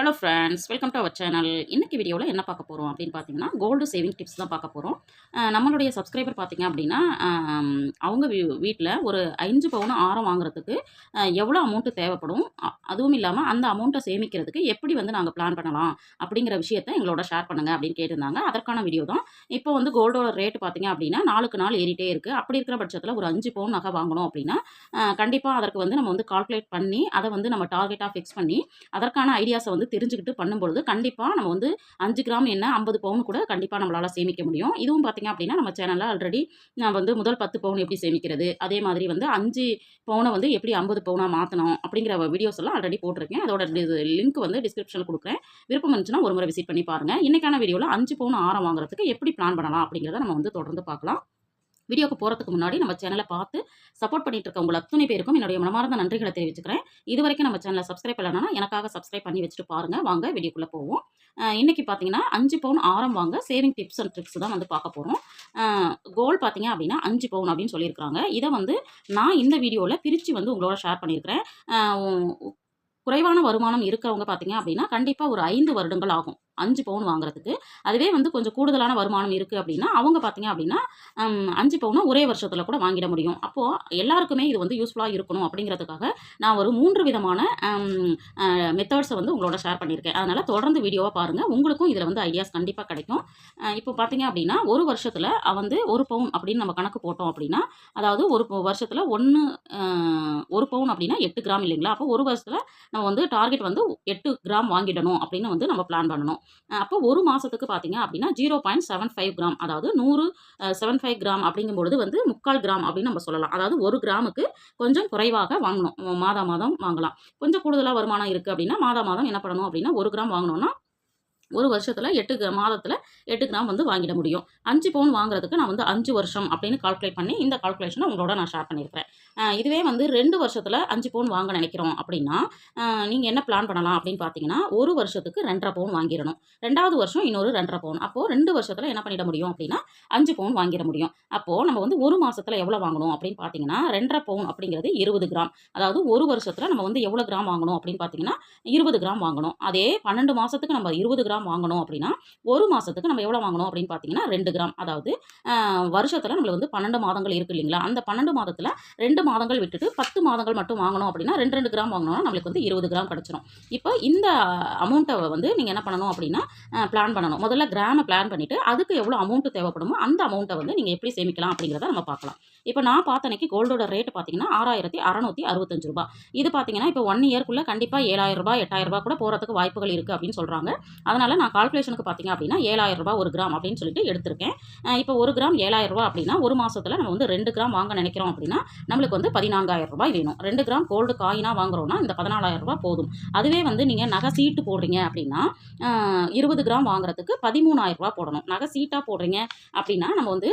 Hello friends welcome to our channel இன்னைக்கு வீடியோவில் என்ன பார்க்க போகிறோம் அப்படின்னு பார்த்தீங்கன்னா கோல்டு சேவிங் டிப்ஸ் தான் பார்க்க போகிறோம் நம்மளுடைய சப்ஸ்கிரைபர் பார்த்தீங்க அப்படின்னா அவங்க அவங்க வீட்டில் ஒரு அஞ்சு பவுன் ஆரம் வாங்குறதுக்கு எவ்வளோ அமௌண்ட்டு தேவைப்படும்? அதுவும் இல்லாமல் அந்த அமௌண்ட்டை சேமிக்கிறதுக்கு எப்படி வந்து நாங்கள் பிளான் பண்ணலாம்? அப்படிங்கிற விஷயத்தை எங்களோட ஷேர் பண்ணுங்கள் அப்படின்னு கேட்டிருந்தாங்க. அதற்கான வீடியோ தான். இப்போ வந்து கோல்டோட ரேட் பார்த்தீங்க அப்படின்னா நாளுக்கு நாள் ஏறிட்டே இருக்குது அப்படி இருக்கிற பட்சத்தில் ஒரு அஞ்சு பவுன் நகை வாங்கணும் அப்படின்னா கண்டிப்பாக அதற்கு வந்து நம்ம வந்து கால்குலேட் பண்ணி அதை வந்து நம்ம டார்கெட்டாக ஃபிக்ஸ் பண்ணி அதற்கான ஐடியாஸை வந்து தெரிஞ்சுக்கிட்டு பண்ணும்பொழுது கண்டிப்பாக நம்ம வந்து அஞ்சு கிராம் என்ன ஐம்பது பவுன் கூட கண்டிப்பாக நம்மளால் சேமிக்க முடியும். இதுவும் பார்த்தீங்க அப்படின்னா நம்ம சேனலில் ஆல்ரெடி நான் வந்து முதல் பத்து பவுன் எப்படி சேமிக்கிறது அதே மாதிரி வந்து அஞ்சு பவுனை வந்து எப்படி ஐம்பது பவுனாக மாற்றணும் அப்படிங்கிற வீடியோஸ் எல்லாம் ஆல்ரெடி போட்டிருக்கேன். அதோட லிங்க் வந்து டிஸ்கிரிப்ஷனில் கொடுக்குறேன். விருப்பம் இருந்துச்சுன்னா ஒரு முறை விசிட் பண்ணி பாருங்கள் இன்றைக்கான வீடியோவில் அஞ்சு பவுன் ஆரம் வாங்குறதுக்கு எப்படி பிளான் பண்ணலாம் அப்படிங்கிறத நம்ம வந்து தொடர்ந்து பார்க்கலாம். வீடியோக்கு போகிறதுக்கு முன்னாடி நம்ம சேனலை பார்த்து சப்போர்ட் பண்ணிட்டு இருக்க உங்கள் அத்துணை பேருக்கும் என்னுடைய மனமார்ந்த நன்றிகளை தெரிவிச்சுக்கிறேன். இது வரைக்கும் நம்ம சேனலை சப்ஸ்கிரைப் பண்ணலன்னா எனக்காக சப்ஸ்கிரைப் பண்ணி வச்சுட்டு பாருங்கள் வாங்க வீடியோக்குள்ளே போவோம். இன்றைக்கி பார்த்தீங்கன்னா அஞ்சு பவுன் ஆரம் வாங்க சேவிங் டிப்ஸ் அண்ட் ட்ரிக்ஸ் தான் வந்து பார்க்க போகிறோம் கோல் பார்த்தீங்க அப்படின்னா அஞ்சு பவுன் அப்படின்னு சொல்லியிருக்காங்க இதை வந்து நான் இந்த வீடியோவில் பிரித்து வந்து உங்களோட ஷேர் பண்ணியிருக்கிறேன். குறைவான வருமானம் இருக்கிறவங்க பார்த்தீங்க அப்படின்னா கண்டிப்பாக ஒரு ஐந்து வருடங்கள் ஆகும். அஞ்சு பவுன் வாங்குறதுக்கு. அதுவே வந்து கொஞ்சம் கூடுதலான வருமானம் இருக்குது அப்படின்னா அவங்க பார்த்தீங்க அப்படின்னா அஞ்சு பவுனை ஒரே வருஷத்தில் கூட வாங்கிட முடியும். அப்போது எல்லாருக்குமே இது வந்து யூஸ்ஃபுல்லாக இருக்கணும் அப்படிங்கிறதுக்காக நான் ஒரு மூன்று விதமான மெத்தட்ஸை வந்து உங்களோட ஷேர் பண்ணியிருக்கேன். அதனால் தொடர்ந்து வீடியோவாக பாருங்கள் உங்களுக்கும் இதில் வந்து ஐடியாஸ் கண்டிப்பாக கிடைக்கும். இப்போ பார்த்தீங்க அப்படின்னா ஒரு வருஷத்தில் வந்து ஒரு பவுன் அப்படின்னு நம்ம கணக்கு போட்டோம் அப்படின்னா அதாவது ஒரு வருஷத்தில் ஒன்று ஒரு பவுன் அப்படின்னா எட்டு கிராம் இல்லைங்களா? அப்போ ஒரு வருஷத்தில் நம்ம வந்து டார்கெட் வந்து எட்டு கிராம் வாங்கிடணும் அப்படின்னு வந்து நம்ம பிளான் பண்ணணும். அப்போ ஒரு மாதத்துக்கு பார்த்தீங்க அப்படின்னா zero point seven five gram அதாவது நூறு செவன் ஃபைவ் கிராம் அப்படிங்கும்பொழுது வந்து முக்கால் கிராம் அப்படின்னு நம்ம சொல்லலாம். அதாவது ஒரு கிராமுக்கு கொஞ்சம் குறைவாக வாங்கணும். மாதம் மாதா மாதம் வாங்கலாம். கொஞ்சம் கூடுதலாக வருமானம் இருக்குது அப்படின்னா மாதா மாதம் என்ன பண்ணணும் அப்படின்னா ஒரு கிராம் வாங்கணும்னா ஒரு வருஷத்தில் எட்டு கிராம் மாதத்தில் எட்டு கிராம் வந்து வாங்கிட முடியும். அஞ்சு பவுன் வாங்குறதுக்கு நான் வந்து அஞ்சு வருஷம் அப்படின்னு கால்குலேட் பண்ணி இந்த கால்குலேஷனை உங்களோட நான் ஷேர் பண்ணியிருக்கிறேன். இதுவே வந்து ரெண்டு வருஷத்தில் அஞ்சு பவுன் வாங்க நினைக்கிறோம் அப்படின்னா நீங்கள் என்ன பிளான் பண்ணலாம் அப்படின்னு பார்த்தீங்கன்னா ஒரு வருஷத்துக்கு ரெண்டரை பவுன் வாங்கிடணும். ரெண்டாவது வருஷம் இன்னொரு ரெண்டரை பவுன் அப்போது ரெண்டு வருஷத்தில் என்ன பண்ணிட முடியும் அப்படின்னா அஞ்சு பவுன் வாங்கிட முடியும். அப்போது நம்ம வந்து ஒரு மாதத்தில் எவ்வளோ வாங்கணும் அப்படின்னு பார்த்தீங்கன்னா ரெண்டரை பவுன் அப்படிங்கிறது இருபது கிராம் அதாவது ஒரு வருஷத்தில் நம்ம வந்து எவ்வளோ கிராம் வாங்கணும் அப்படின்னு பார்த்தீங்கன்னா இருபது கிராம் வாங்கணும். அதே பன்னெண்டு மாதத்துக்கு நம்ம இருபது கிராம் வாங்கணும் அப்படின்னா ஒரு மாதத்துக்கு நம்ம எவ்வளோ வாங்கணும் அப்படின்னு பார்த்தீங்கன்னா ரெண்டு கிராம். அதாவது வருஷத்தில் நம்மளுக்கு வந்து பன்னெண்டு மாதங்கள் இருக்குது இல்லைங்களா? அந்த பன்னெண்டு மாதத்தில் ரெண்டு மாதங்கள் விட்டுட்டு பத்து மாதங்கள் மட்டும் வாங்கணும் அப்படின்னா ரெண்டு ரெண்டு கிராம் வாங்கணும்னா நம்மளுக்கு வந்து இருபது கிராம் கிடச்சிரும். இப்போ இந்த அமௌண்ட்டை வந்து நீங்கள் என்ன பண்ணணும் அப்படின்னா பிளான் பண்ணணும். முதல்ல கிராமை பிளான் பண்ணிவிட்டு அதுக்கு எவ்வளோ அமௌண்ட்டு தேவைப்படுமோ அந்த அமௌண்ட்டை வந்து நீங்கள் எப்படி சேமிக்கலாம் அப்படிங்கிறத நம்ம பார்க்கலாம். இப்போ நான் பார்த்த அன்னைக்கு கோல்டோட ரேட் பார்த்தீங்கன்னா ஆறாயிரத்தி அறநூற்றி அறுபத்தஞ்சு ரூபா இது பார்த்தீங்கன்னா இப்போ ஒன் இயர்க்குள்ளே கண்டிப்பாக ஏழாயிரம் ரூபாய் எட்டாயிரம் ரூபாய் கூட போகிறதுக்கு வாய்ப்புகள் இருக்குது அப்படின்னு சொல்கிறாங்க அதனால் நான் கால்குலேஷனுக்கு பார்த்தீங்க அப்படின்னா ஏழாயிரம் ரூபாய் ஒரு கிராம் அப்படின்னு சொல்லிட்டு எடுத்திருக்கேன். இப்போ ஒரு கிராம் ஏழாயிரம் ரூபா அப்படின்னா ஒரு மாதத்தில் நம்ம வந்து ரெண்டு கிராம் வாங்க நினைக்கிறோம் அப்படின்னா நம்மளுக்கு வந்து பதினான்காயிரம் ரூபாய் வேணும். ரெண்டு கிராம் கோல்டு காயினாக வாங்குறோம்னா இந்த பதினாலாயிரம் ரூபாய் போதும். அதுவே வந்து நீங்கள் நகை சீட்டு போடுறீங்க அப்படின்னா இருபது கிராம் வாங்குறதுக்கு பதிமூணாயிரம் ரூபாய் போடணும். நகை சீட்டாக போடுறீங்க அப்படின்னா நம்ம வந்து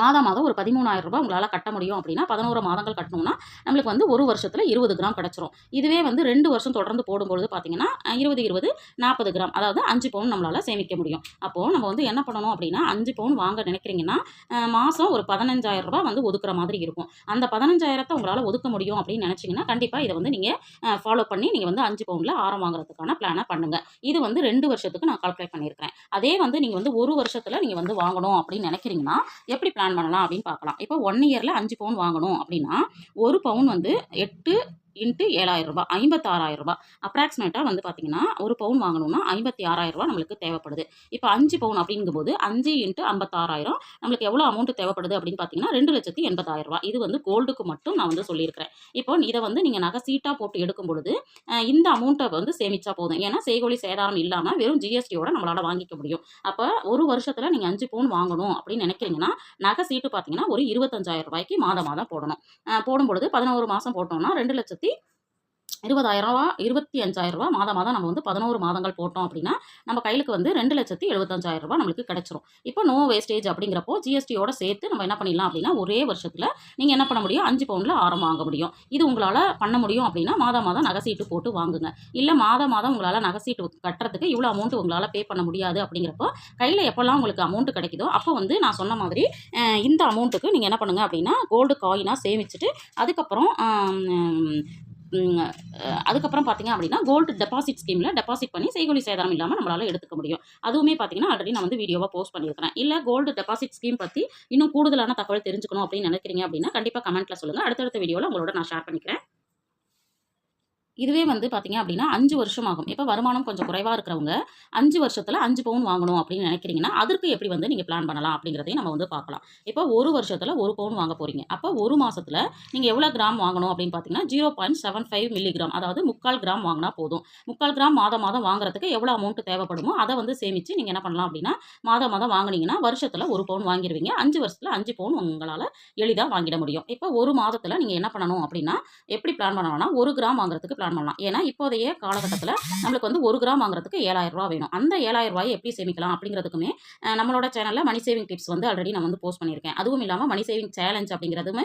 மாதம் மாதம் ஒரு பதிமூணாயிரம் ரூபாய் உங்களால் கட்ட முடியும் அப்படின்னா பதினோரு மாதங்கள் கட்டணும்னா நம்மளுக்கு வந்து ஒரு வருஷத்தில் இருபது கிராம் கிடச்சிரும். இதுவே வந்து ரெண்டு வருஷம் தொடர்ந்து போடும்பொழுது பார்த்தீங்கன்னா இருபது இருபது நாற்பது கிராம் அதாவது அஞ்சு பவுன் நம்மளால் சேமிக்க முடியும். அப்போது நம்ம வந்து என்ன பண்ணணும் அப்படின்னா அஞ்சு பவுன் வாங்க நினைக்கிறீங்கன்னா மாதம் ஒரு பதினஞ்சாயிரம் ரூபாய் வந்து ஒதுக்குற மாதிரி இருக்கும். அந்த பதினஞ்சாயிரத்தை உங்களால் ஒதுக்க முடியும் அப்படின்னு நினச்சிங்கன்னா கண்டிப்பாக இதை வந்து நீங்கள் ஃபாலோ பண்ணி நீங்கள் வந்து அஞ்சு பவுனில் ஆரம் வாங்குறதுக்கான பிளானை பண்ணுங்கள் இது வந்து ரெண்டு வருஷத்துக்கு நான் கால்குலேட் பண்ணியிருக்கிறேன். அதே வந்து நீங்கள் வந்து ஒரு வருஷத்தில் நீங்கள் வந்து வாங்கணும் அப்படின்னு நினைக்கிறீங்கன்னா எப்படி பிளான் பண்ணலாம் அப்படின்னு பார்க்கலாம். இப்போ ஒன் இயரில் அஞ்சு பவுன் வாங்கணும் அப்படின்னா ஒரு பவுன் வந்து எட்டு இன்ட்டு ஏழாயிரம் ரூபாய் ஐம்பத்தாறாயிரம் ரூபாய். அப்ராக்சிமேட்டாக வந்து பார்த்தீங்கன்னா ஒரு பவுன் வாங்கணும்னா ஐம்பத்தி ஆறாயிரம் ரூபாய் நம்மளுக்கு தேவைப்படுது. இப்போ அஞ்சு பவுன் அப்படிங்கும்போது அஞ்சு இன்ட்டு ஐம்பத்தாறாயிரம் நம்மளுக்கு எவ்வளோ அமௌண்ட் தேவைப்படுது அப்படின்னு பார்த்தீங்கன்னா ரெண்டு லட்சத்தி எண்பதாயிரம் ரூபாய். இது வந்து கோல்டுக்கு மட்டும் நான் வந்து சொல்லியிருக்கிறேன். இப்போ இதை வந்து நீங்கள் நகை சீட்டாக போட்டு எடுக்கும் பொழுது இந்த அமௌண்ட்டை வந்து சேமிச்சா போதும். ஏன்னா செய்கொலி சேதாரம் இல்லாமல் வெறும் ஜிஎஸ்டியோட நம்மளால் வாங்கிக்க முடியும். அப்போ ஒரு வருஷத்தில் நீங்கள் அஞ்சு பவுன் வாங்கணும் அப்படின்னு நினைக்கிறீங்கன்னா நகை சீட்டு பார்த்தீங்கன்னா ஒரு இருபத்தஞ்சாயிரம் ரூபாய்க்கு மாதம் மாதம் போடணும். போடும்பொழுது பதினோரு மாதம் போட்டோம்னா ரெண்டு லட்சத்தி থাকি இருபதாயிரம் ரூபா இருபத்தி அஞ்சாயிரம் ரூபா மாதம் மாதம் நம்ம வந்து பதினோரு மாதங்கள் போட்டோம் அப்படின்னா நம்ம கையிலுக்கு வந்து ரெண்டு லட்சத்தி எழுபத்தஞ்சாயிரம் ரூபா நம்மளுக்கு கிடைச்சிரும். இப்போ நோ வேஸ்டேஜ் அப்படிங்கிறப்போ ஜிஎஸ்டியோட சேர்த்து நம்ம என்ன பண்ணிடலாம் அப்படின்னா ஒரே வருஷத்தில் நீங்கள் என்ன பண்ண முடியும்? அஞ்சு பவுனில் ஆரம் வாங்க முடியும். இது உங்களால் பண்ண முடியும் அப்படின்னா மாதம் மாதம் நகைசீட்டு போட்டு வாங்குங்க. இல்லை மாதம் மாதம் உங்களால் நகைசீட்டு கட்டுறதுக்கு இவ்வளோ அமௌண்ட் உங்களால் பே பண்ண முடியாது அப்படிங்கிறப்போ கையில் எப்போல்லாம் உங்களுக்கு அமௌண்ட் கிடைக்குதோ அப்போ வந்து நான் சொன்ன மாதிரி இந்த அமௌண்ட்டுக்கு நீங்கள் என்ன பண்ணுங்கள் அப்படின்னா கோல்டு காயினாக சேமிச்சுட்டு அதுக்கப்புறம் அதுக்கப்புறம் பார்த்தீங்க அப்படின்னா கோல்டு டெபாசிட் ஸ்கீமில் டெபாசிட் பண்ணி செய்கொலி சேதாரம் இல்லாமல் நம்மளால் எடுத்துக்க முடியும். அதுவுமே பார்த்தீங்கன்னா ஆல்ரெடி நான் வந்து வீடியோவாக போஸ்ட் பண்ணியிருக்கிறேன். இல்லை கோல்டு டெபாசிட் ஸ்கீம் பற்றி இன்னும் கூடுதலான தகவல் தெரிஞ்சுக்கணும் அப்படின்னு நினைக்கிறீங்க அப்படின்னா கண்டிப்பாக கமெண்ட்டில் சொல்லுங்கள் அடுத்தடுத்த வீடியோவில் உங்களோட நான் ஷேர் பண்ணிக்கிறேன். இதுவே வந்து பார்த்தீங்க அப்படின்னா அஞ்சு வருஷம் ஆகும் இப்போ வருமானம் கொஞ்சம் குறைவாக இருக்கிறவங்க அஞ்சு வருஷத்தில் அஞ்சு பவுன் வாங்கணும் அப்படின்னு நினைக்கிறீங்கன்னா அதற்கு எப்படி வந்து நீங்கள் பிளான் பண்ணலாம் அப்படிங்கிறதையும் நம்ம வந்து பார்க்கலாம். இப்போ ஒரு வருஷத்தில் ஒரு பவுன் வாங்க போகிறீங்க அப்போ ஒரு மாதத்தில் நீங்கள் எவ்வளோ கிராம் வாங்கணும் அப்படின்னு பார்த்தீங்கன்னா zero point seven five milligram அதாவது முக்கால் கிராம் வாங்கினா போதும். முக்கால் கிராம் மாதம் மாதம் வாங்குறதுக்கு எவ்வளோ அமௌண்ட் தேவைப்படுமோ அதை வந்து சேமித்து நீங்கள் என்ன பண்ணலாம் அப்படின்னா மாதம் மாதம் வாங்குனீங்கன்னா வருஷத்தில் ஒரு பவுன் வாங்கிடுவீங்க அஞ்சு வருஷத்தில் அஞ்சு பவுன் உங்களால் எளிதாக வாங்கிட முடியும். இப்போ ஒரு மாதத்தில் நீங்கள் என்ன பண்ணணும் அப்படின்னா எப்படி பிளான் பண்ணணும்னா ஒரு கிராம் வாங்குறதுக்கு பிளான் பண்ணலாம் ஏன்னா இப்போதைய காலகட்டத்தில் நம்மளுக்கு வந்து ஒரு கிராம் வாங்குறதுக்கு ஏழாயிரம் ரூபா வேணும். அந்த ஏழாயிரம் ரூபாயை எப்படி சேமிக்கலாம் அப்படிங்கிறதுக்குமே நம்மளோட சேனலில் மணி சேவிங் டிப்ஸ் வந்து ஆல்ரெடி நான் வந்து போஸ்ட் பண்ணியிருக்கேன். அதுவும் இல்லாமல் மணி சேவிங் சேலஞ்ச் அப்படிங்கிறதுமே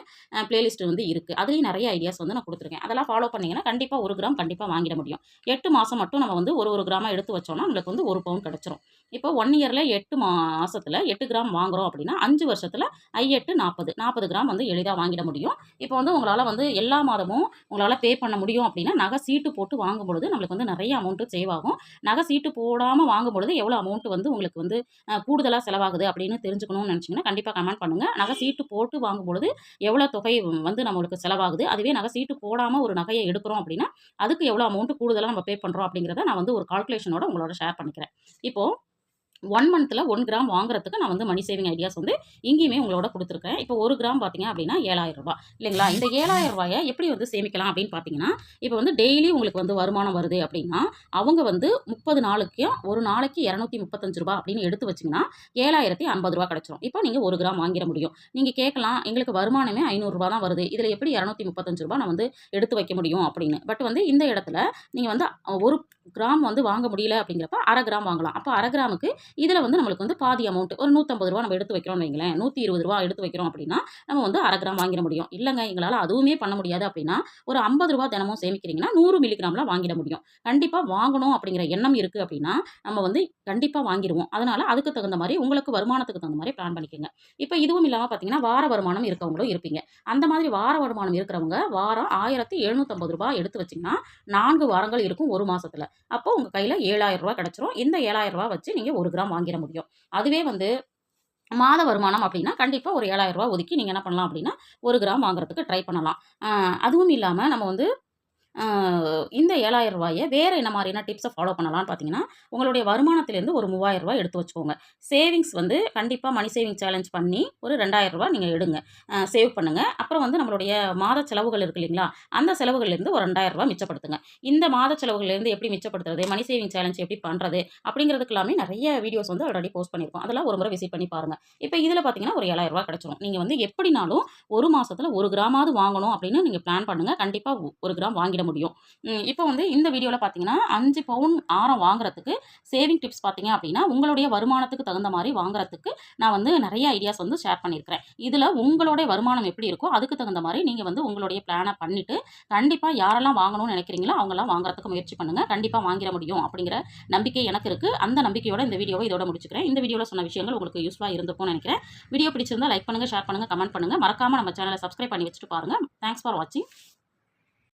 பிளேலிஸ்ட் வந்து இருக்குது அதுலேயும் நிறைய ஐடியாஸ் வந்து நான் கொடுத்துருக்கேன். அதெல்லாம் ஃபாலோ பண்ணிங்கன்னா கண்டிப்பாக ஒரு கிராம் கண்டிப்பாக வாங்கிட முடியும். எட்டு மாதம் மட்டும் நம்ம வந்து ஒரு ஒரு கிராமாக எடுத்து வச்சோம்னா நம்மளுக்கு வந்து ஒரு பவுன் கிடச்சிரும். இப்போ ஒன் இயரில் எட்டு மாதத்தில் எட்டு கிராம் வாங்குறோம் அப்படின்னா அஞ்சு வருஷத்தில் ஐ எட்டு நாற்பது நாற்பது கிராம் வந்து எளிதாக வாங்கிட முடியும். இப்போ வந்து உங்களால் வந்து எல்லா மாதமும் உங்களால் பே பண்ண முடியும் அப்படின்னா நகை சீட்டு போட்டு வாங்கும் பொழுது நம்மளுக்கு வந்து நிறைய அமௌண்ட்டு சேவ் ஆகும். நகை சீட்டு போடாமல் வாங்கும் பொழுது எவ்வளோ அமௌண்ட் வந்து உங்களுக்கு வந்து கூடுதலாக செலவாகுது அப்படின்னு தெரிஞ்சுக்கணும்னு நினச்சிங்கன்னா கண்டிப்பாக கமெண்ட் பண்ணுங்கள் நகை சீட்டு போட்டு வாங்கும் பொழுது எவ்வளோ தொகை வந்து நம்மளுக்கு செலவாகுது. அதுவே நகை சீட்டு போடாமல் ஒரு நகையை எடுக்கிறோம் அப்படின்னா அதுக்கு எவ்வளோ அமௌண்ட் கூடுதலாக நம்ம பே பண்ணுறோம் அப்படிங்கிறத நான் வந்து ஒரு கால்குலேஷனோட உங்களோட ஷேர் பண்ணிக்கிறேன். இப்போது ஒன் மந்த்தில் ஒன் கிராம் வாங்குறதுக்கு நான் வந்து மணி சேவிங் ஐடியாஸ் வந்து இங்கேயுமே உங்களோட கொடுத்துருக்கேன். இப்போ ஒரு கிராம் பார்த்தீங்க அப்படின்னா ஏழாயிரம் ரூபாய். இல்லைங்களா? இந்த ஏழாயிரம் ரூபாயை எப்படி வந்து சேமிக்கலாம் அப்படின்னு பார்த்தீங்கன்னா இப்போ வந்து டெய்லி உங்களுக்கு வந்து வருமானம் வருது அப்படின்னா அவங்க வந்து முப்பது நாளுக்கும் ஒரு நாளைக்கு இரநூத்தி முப்பத்தஞ்சு ரூபா அப்படின்னு எடுத்து வச்சிங்கன்னா ஏழாயிரத்தி ஐம்பது ரூபா கிடச்சிரும். இப்போ நீங்கள் ஒரு கிராம் வாங்கிட முடியும். நீங்கள் கேட்கலாம் எங்களுக்கு வருமானமே ஐநூறுரூவா தான் வருது. இதில் எப்படி இரநூத்தி முப்பத்தஞ்சு ரூபா நான் வந்து எடுத்து வைக்க முடியும் அப்படின்னு. பட் வந்து இந்த இடத்துல நீங்கள் வந்து ஒரு கிராம் வந்து வாங்க முடியல அப்படிங்கிறப்ப அரை கிராம் வாங்கலாம். அப்போ அரை கிராமுக்கு இதில் வந்து நம்மளுக்கு வந்து பாதி அமௌண்ட் ஒரு நூற்றம்பது ரூபா நம்ம எடுத்து வைக்கிறோம்னு வைங்களேன். நூற்றி இருபது ரூபா எடுத்து வைக்கிறோம் அப்படின்னா நம்ம வந்து அரை கிராம் வாங்கிட முடியும். இல்லைங்க எங்களால் அதுவுமே பண்ண முடியாது அப்படின்னா ஒரு ஐம்பது ரூபா தினமும் சேமிக்கிறீங்கன்னா நூறு மில்லிகிராமில் வாங்கிட முடியும். கண்டிப்பாக வாங்கணும் அப்படிங்கிற எண்ணம் இருக்குது அப்படின்னா நம்ம வந்து கண்டிப்பாக வாங்கிடுவோம் அதனால் அதுக்கு தகுந்த மாதிரி உங்களுக்கு வருமானத்துக்கு தகுந்த மாதிரி பிளான் பண்ணிக்கோங்க. இப்போ இதுவும் இல்லாமல் பார்த்தீங்கன்னா வார வருமானம் இருக்கவங்களும் இருப்பீங்க. அந்த மாதிரி வார வருமானம் இருக்கிறவங்க வாரம் ஆயிரத்தி எழுநூற்றம்பது ரூபாய் எடுத்து வச்சிங்கன்னா நான்கு வாரங்கள் இருக்கும் ஒரு மாதத்தில் அப்போ உங்கள் கையில் ஏழாயிரம் ரூபா கிடச்சிரும். இந்த ஏழாயிரம் ரூபா வச்சு நீங்கள் ஒரு கிராம் வாங்கிட முடியும். அதுவே வந்து மாத வருமானம் அப்படின்னா கண்டிப்பாக ஒரு ஏழாயிரம் ஒதுக்கி நீங்கள் என்ன பண்ணலாம் அப்படின்னா ஒரு கிராம் வாங்குறதுக்கு ட்ரை பண்ணலாம். அதுவும் இல்லாமல் நம்ம வந்து இந்த ஏழாயிரம் ரூபாயை வேறு என்ன மாதிரியான டிப்ஸை ஃபாலோ பண்ணலாம்னு பார்த்தீங்கன்னா உங்களுடைய வருமானத்திலேருந்து ஒரு மூவாயிரம் ரூபாய் எடுத்து வச்சுக்கோங்க. சேவிங்ஸ் வந்து கண்டிப்பாக மணி சேவிங் சேலஞ்ச் பண்ணி ஒரு ரெண்டாயிரம் ரூபாய் நீங்கள் எடுங்க. சேவ் பண்ணுங்கள் அப்புறம் வந்து நம்மளுடைய மாத செலவுகள் இருக்கு இல்லைங்களா அந்த செலவுகள்லேருந்து ஒரு ரெண்டாயிரம் ரூபாய் மிச்சப்படுத்துங்க. இந்த மாத செலவுகள்லேருந்து எப்படி மிச்சப்படுத்துறது மணி சேவிங் சேலஞ்ச் எப்படி பண்ணுறது அப்படிங்கிறதுக்கு எல்லாமே நிறைய வீடியோஸ் வந்து ஆல்ரெடி போஸ்ட் பண்ணியிருக்கோம். அதெல்லாம் ஒரு முறை விசிட் பண்ணி பாருங்கள் இப்போ இதில் பார்த்தீங்கன்னா ஒரு ஏழாயிரம் ரூபாய் கிடச்சிரும். நீங்கள் வந்து எப்படினாலும் ஒரு மாதத்தில் ஒரு கிராமாவது வாங்கணும் அப்படின்னு நீங்கள் பிளான் பண்ணுங்கள் கண்டிப்பாக ஒரு கிராம் வாங்கிட முடியும். இப்போ வந்து இந்த வீடியோவில் பார்த்தீங்கன்னா அஞ்சு பவுன் ஆரம் வாங்குறதுக்கு சேவிங் டிப்ஸ் பார்த்தீங்க அப்படின்னா உங்களுடைய வருமானத்துக்கு தகுந்த மாதிரி வாங்குறதுக்கு நான் வந்து நிறைய ஐடியாஸ் வந்து ஷேர் பண்ணியிருக்கிறேன் இதில் உங்களுடைய வருமானம் எப்படி இருக்கோ அதுக்கு தகுந்த மாதிரி நீங்கள் வந்து உங்களுடைய பிளானை பண்ணிவிட்டு கண்டிப்பாக யாரெல்லாம் வாங்கணும்னு நினைக்கிறீங்களோ அவங்கெல்லாம் வாங்குறதுக்கு முயற்சி பண்ணுங்கள் கண்டிப்பாக வாங்கிட முடியும் அப்படிங்கிற நம்பிக்கை எனக்கு இருக்குது அந்த நம்பிக்கையோட இந்த வீடியோவை இதோட முடிச்சுக்கிறேன். இந்த வீடியோவில் சொன்ன விஷயங்கள் உங்களுக்கு யூஸ்ஃபுல்லாக இருந்திருக்கும்னு நினைக்கிறேன். வீடியோ பிடிச்சிருந்தா லைக் பண்ணுங்கள் ஷேர் பண்ணுங்கள் கமெண்ட் பண்ணுங்கள் மறக்காமல் நம்ம சேனலை சப்ஸ்கிரைப் பண்ணி வச்சுட்டு பாருங்கள் தேங்க்ஸ் ஃபார் வாட்சிங்